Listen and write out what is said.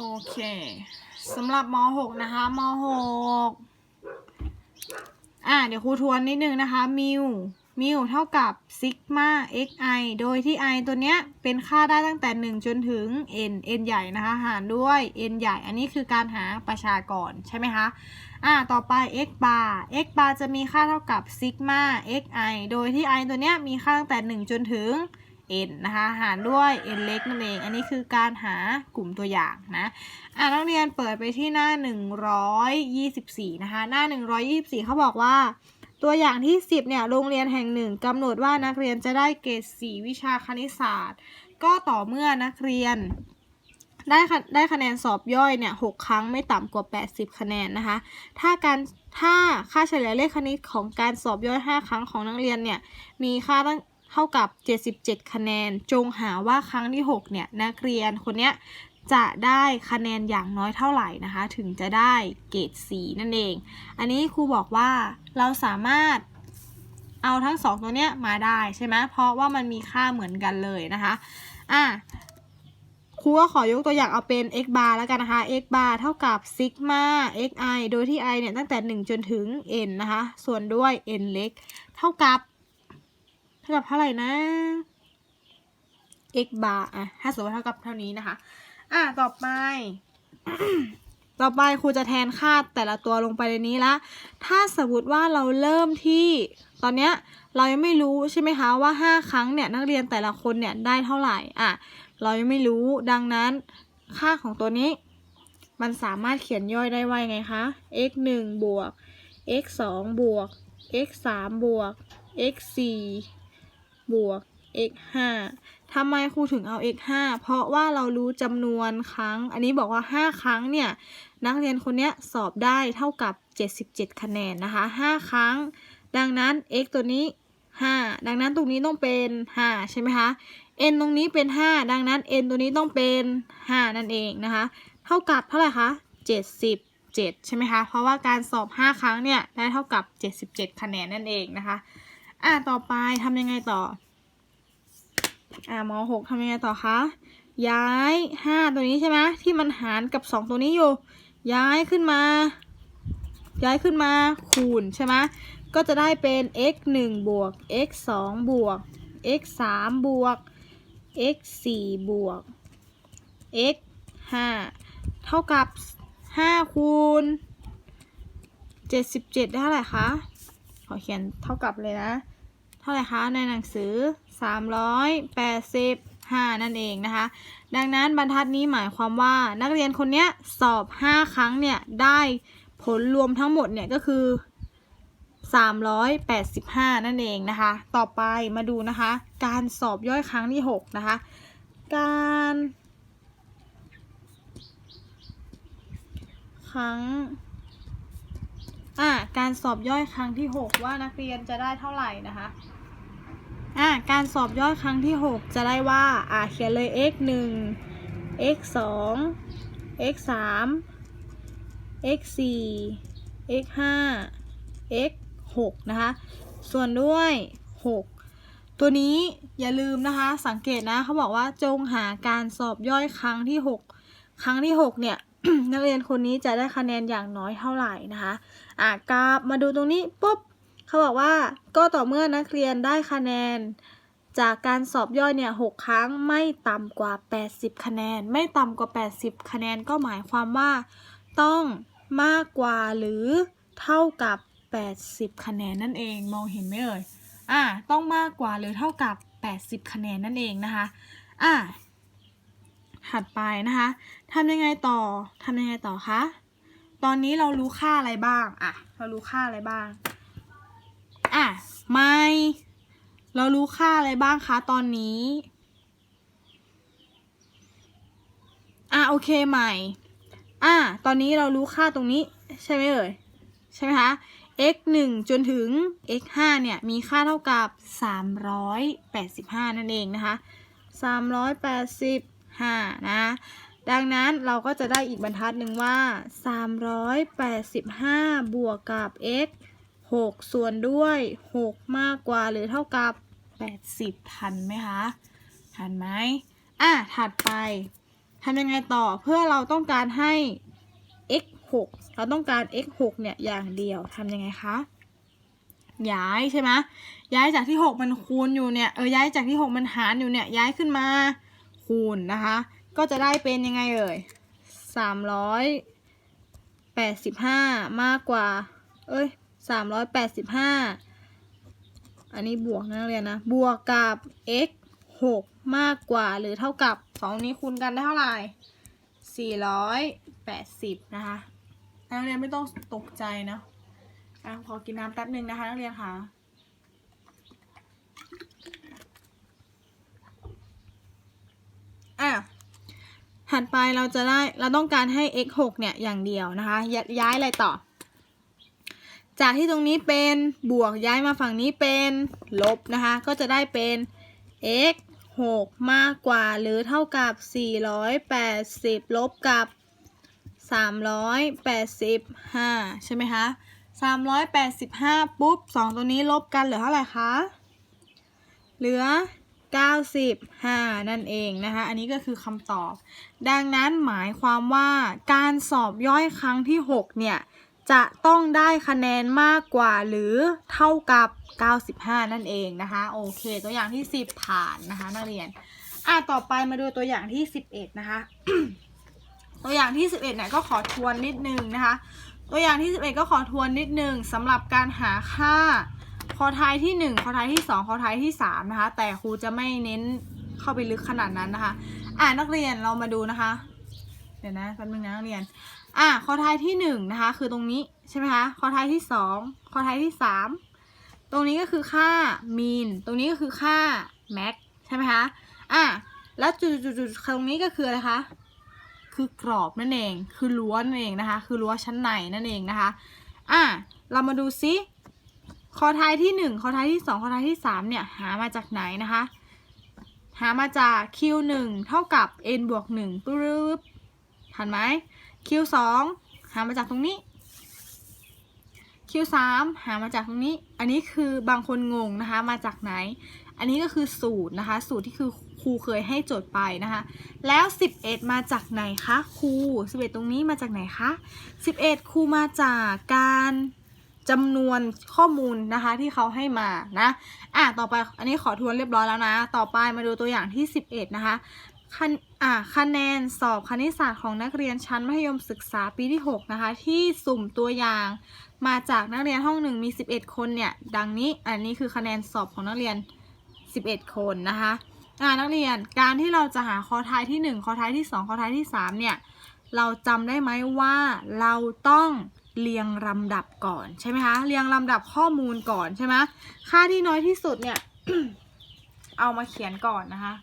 โอเคสำหรับม .6 นะคะม .6 อะเดี๋ยวครูทวนนิดนึงนะคะมิวมิวเท่ากับซิกมา xi โดยที่ i ตัวเนี้ยเป็นค่าได้ตั้งแต่ 1 จนถึง n n ใหญ่นะคะหารด้วย n ใหญ่ อันนี้คือการหาประชากรใช่ไหมคะอะต่อไป x bar x bar จะมีค่าเท่ากับซิกมา xi โดยที่ i ตัวเนี้ยมีค่าตั้งแต่ 1 จนถึง n นะคะหารด้วย n เล็กนั่นเอง อันนี้คือการหากลุ่มตัวอย่างนะอะนักเรียนเปิดไปที่หน้า 124 นะคะ หน้า 124 เขาบอกว่า ตัวอย่างที่ 10 เนี่ย โรงเรียนแห่งหนึ่งกำหนดว่านักเรียนจะได้เกรด 4 วิชาคณิตศาสตร์ ก็ต่อเมื่อนักเรียนได้ได้คะแนนสอบย่อยเนี่ย6ครั้งไม่ต่ำกว่า 80 คะแนนนะคะ ถ้าการถ้าค่าเฉลี่ยเลขคณิตของการสอบย่อย 5 ครั้งของนักเรียนเนี่ยมีค่าตั้ง เท่ากับ 77 คะแนน จงหาว่าครั้งที่ 6 เนี่ย นักเรียนคนเนี้ยจะได้คะแนนอย่างน้อยเท่าไหร่นะคะ ถึงจะได้เกรดสีนั่นเอง อันนี้ครูบอกว่าเราสามารถเอาทั้งสองตัวเนี้ยมาได้ใช่ไหมเพราะว่ามันมีค่าเหมือนกันเลยนะคะอะครูก็ขอยกตัวอย่างเอาเป็น x bar แล้วกันนะคะ x bar เท่ากับซิกมา xi โดยที่ i เนี่ยตั้งแต่ 1 จนถึง n นะคะ ส่วนด้วย n เล็ก เท่ากับ ท่ากับเท่าไหร่นะ x bar อะถ้าสมมติเท่ากับเท่านี้นะคะ อะต่อไป ต่อไปครูจะแทนค่าแต่ละตัวลงไปในนี้ละ ถ้าสมมติว่าเราเริ่มที่ ตอนเนี้ยเรายังไม่รู้ใช่ไหมคะว่า 5 ครั้งเนี่ยนักเรียนแต่ละคนเนี่ยได้เท่าไหร่ อะ เรายังไม่รู้ ดังนั้นค่าของตัวนี้ มันสามารถเขียนย่อยได้ว่าไงคะ x 1บวก x 2บวก x 3บวก x 4 บวก x 5ทำไมครูถึงเอา x 5เพราะว่าเรารู้จำนวนครั้ง อันนี้บอกว่า 5 ครั้งเนี่ย นักเรียนคนเนี้ยสอบได้เท่ากับ 77 คะแนนนะคะ 5 ครั้ง ดังนั้น x ตัวนี้ 5 ดังนั้นตรงนี้ต้องเป็น 5 ใช่ไหมคะ n ตรงนี้เป็น 5 ดังนั้น n ตัวนี้ต้องเป็น 5 นั่นเองนะคะ เท่ากับเท่าไหร่คะ 77 ใช่ไหมคะ เพราะว่าการสอบ 5 ครั้งเนี่ยได้เท่ากับ 77 คะแนนนั่นเองนะคะ อะต่อไปทำยังไงต่อ อ่ามหกทำยังไงต่อคะ ย้ายห้าตัวนี้ใช่ไหมที่มันหารกับสองตัวนี้อยู่ ย้ายขึ้นมา ย้ายขึ้นมาคูณใช่ไหมก็จะได้เป็น x 1บวก x 2บวก x 3บวก x 4บวก x 5เท่ากับ5คูณ77ได้เท่าไหร่คะ ขอเขียนเท่ากับเลยนะ เท่าไหร่คะ ในหนังสือ 385 นั่นเองนะคะ ดังนั้นบรรทัดนี้หมายความว่านักเรียนคนนี้สอบ 5 ครั้งเนี่ยได้ผลรวมทั้งหมดเนี่ยก็คือ 385 นั่นเองนะคะ ต่อไปมาดูนะคะ การสอบย่อยครั้งที่ 6 นะคะ การ ครั้ง การสอบย่อยครั้งที่ 6 ว่านักเรียนจะได้เท่าไหร่นะคะ อ่า การสอบย่อยครั้งที่ 6 จะได้ว่า อ่าเขียนเลย x 1 x 2 x 3 x 4 x 5 x 6นะคะ ส่วนด้วย 6 ตัวนี้อย่าลืมนะคะ สังเกตนะเขาบอกว่าจงหาการสอบย่อยครั้งที่ 6 ครั้งที่ 6 เนี่ย นักเรียนคนนี้จะได้คะแนนอย่างน้อยเท่าไหร่นะคะอะกราบมาดูตรงนี้ปุ๊บเขาบอกว่าก็ต่อเมื่อนักเรียนได้คะแนน จากการสอบย่อยเนี่ยหกครั้งไม่ต่ำกว่า 80 คะแนน ไม่ต่ำกว่า 80 คะแนนก็หมายความว่า ต้องมากกว่าหรือเท่ากับ 80 คะแนนนั่นเองมองเห็นไหมเอ่ยอะต้องมากกว่าหรือเท่ากับ 80 คะแนนนั่นเองนะคะอะ ถัดไปนะคะทำยังไงต่อทำยังไงต่อคะ ตอนนี้เรารู้ค่าอะไรบ้างอะเรารู้ค่าอะไรบ้างอะไม่ เรารู้ค่าอะไรบ้างคะตอนนี้อะโอเคใหม่อะตอนนี้เรารู้ค่าตรงนี้ใช่ไหมเอ่ยใช่ไหมคะ x 1จนถึง x 5เนี่ย มีค่าเท่ากับ 385 นั่นเองนะคะ 5นะ ดังนั้นเราก็จะได้อีกบรรทัดหนึ่งว่า 385 บวกกับ x 6 ส่วนด้วย 6 มากกว่าหรือเท่ากับ 80 ทันไหมคะ ทันไหมอะ ถัดไปทำยังไงต่อเพื่อเราต้องการให้ x 6เราต้องการ x 6เนี่ย อย่างเดียวทำยังไงคะ ย้ายใช่ไหมย้ายจากที่ 6 มันคูณอยู่เนี่ย เออ ย้ายจากที่ 6 มันหารอยู่เนี่ย ย้ายขึ้นมา คูณนะคะ ก็จะได้เป็นยังไงเอ่ยสามร้อยแปดสิบห้ามากกว่า เอ้ยสามร้อยแปดสิบห้าอันนี้บวกนะนักเรียนนะ บวกกับ x หกมากกว่าหรือเท่ากับสองนี้คูณกันได้เท่าไหร่สี่ร้อยแปดสิบนะคะนักเรียนไม่ต้องตกใจนะอะขอกินน้ำแป๊บหนึ่งนะคะนักเรียนคะ่ะ ถัดไปเราจะได้เราต้องการให้ x 6เนี่ยอย่างเดียวนะคะยย้ายอะไรต่อ จากที่ตรงนี้เป็นบวกย้ายมาฝั่งนี้เป็นลบนะคะก็จะได้เป็น x 6 มากกว่าหรือเท่ากับ 480 ลบกับ 385 ใช่ไหมคะ 385 ปุ๊บ 2 ตัวนี้ลบกันเหลือเท่าไหร่คะ เหลือ 95 นั่นเองนะคะ อันนี้ก็คือคำตอบ ดังนั้นหมายความว่าการสอบย่อยครั้งที่ 6 เนี่ย จะต้องได้คะแนนมากกว่าหรือเท่ากับ 95 นั่นเองนะคะ โอเค ตัวอย่างที่ 10 ผ่านนะคะนักเรียน อะ ต่อไปมาดูตัวอย่างที่ 11 นะคะ ตัวอย่างที่ 11เนี่ยก็ขอทวนนิดนึงนะคะ ตัวอย่างที่ 11 ก็ขอทวนนิดนึงสำหรับการหาค่า คอท้ายที่ 1 คอท้ายที่ 2 คอท้ายที่ 3 นะคะ แต่ครูจะไม่เน้นเข้าไปลึกขนาดนั้นนะคะ อ่านักเรียนเรามาดูนะคะ เดี๋ยวนะแป๊บนึงนะนักเรียน อ่าคอท้ายที่1นะคะ คือตรงนี้ใช่ไหมคะคอท้ายที่ 2 คอท้ายที่ 3 ตรงนี้ก็คือค่า mean ตรงนี้ก็คือค่า max ใช่ไหมคะอ่าแล้วจุดๆๆตรงนี้ก็คืออะไรคะคือกรอบนั่นเอง คือรั้วนนั่นเองนะคะ คือรั้วชั้นในนั่นเองนะคะ อะเรามาดูซิ คอท้ายที่ 1 คอท้ายที่ 2 คอท้ายที่ 3 เนี่ย หามาจากไหนนะคะ หามาจาก q 1เท่ากับ n บวก1ปึ๊บทันไหม q 2หามาจากตรงนี้ q 3หามาจากตรงนี้ อันนี้คือบางคนงงนะคะ มาจากไหน อันนี้ก็คือสูตรนะคะ สูตรที่คือครูเคยให้โจทย์ไปนะคะ แล้ว 11 มาจากไหนคะครู11 ตรงนี้มาจากไหนคะ11ครูมาจากการ จำนวนข้อมูลนะคะที่เขาให้มานะอะต่อไปอันนี้ขอทวนเรียบร้อยแล้วนะ ต่อไปมาดูตัวอย่างที่ 11 นะคะคะอะคะแนนสอบคณิตศาสตร์ของนักเรียนชั้นมัธยมศึกษาปีที่ 6 นะคะ ที่สุ่มตัวอย่างมาจากนักเรียนห้องหนึ่งมี 11 คนเนี่ย ดังนี้อันนี้คือคะแนนสอบของนักเรียน 11 คนนะคะอ่านักเรียนการที่เราจะหาคอท้ายที่ 1คอท้ายที่ 2คอท้ายที่ 3 เนี่ย เราจำได้ไหมว่าเราต้องเรียงลำดับก่อนใช่ไหมคะ เรียงลำดับข้อมูลก่อนใช่ไหมค่าที่น้อยที่สุดเนี่ย เอามาเขียนก่อนนะคะ